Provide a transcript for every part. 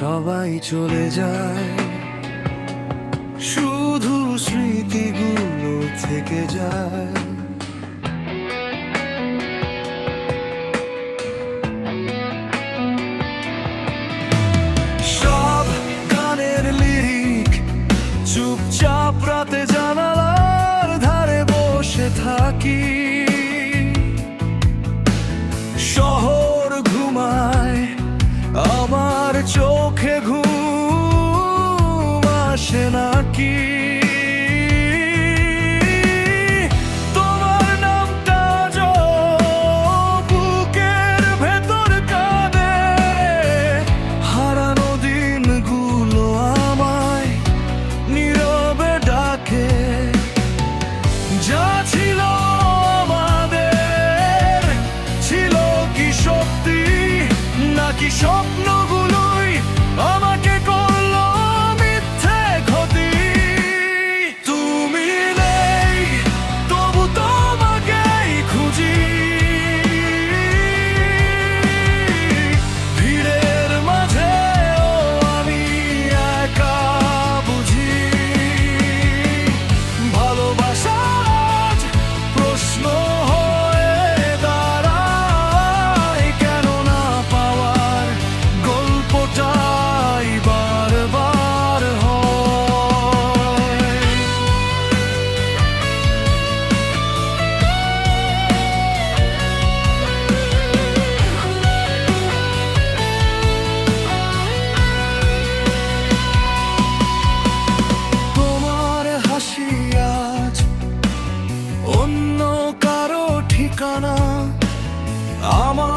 সবাই চলে যায়। শুধু স্মৃতিগুলো থেকে যায়। সব গানের চুপচাপ রাতে জানালার ধারে বসে থাকি। ঠিকানা? আমার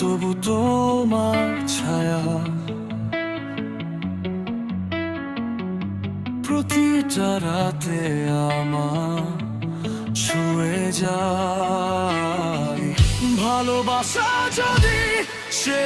তবু তোমার ছায়া। প্রতিটা রাতে আমা ছুঁয়ে যায়। ভালোবাসা যদি সে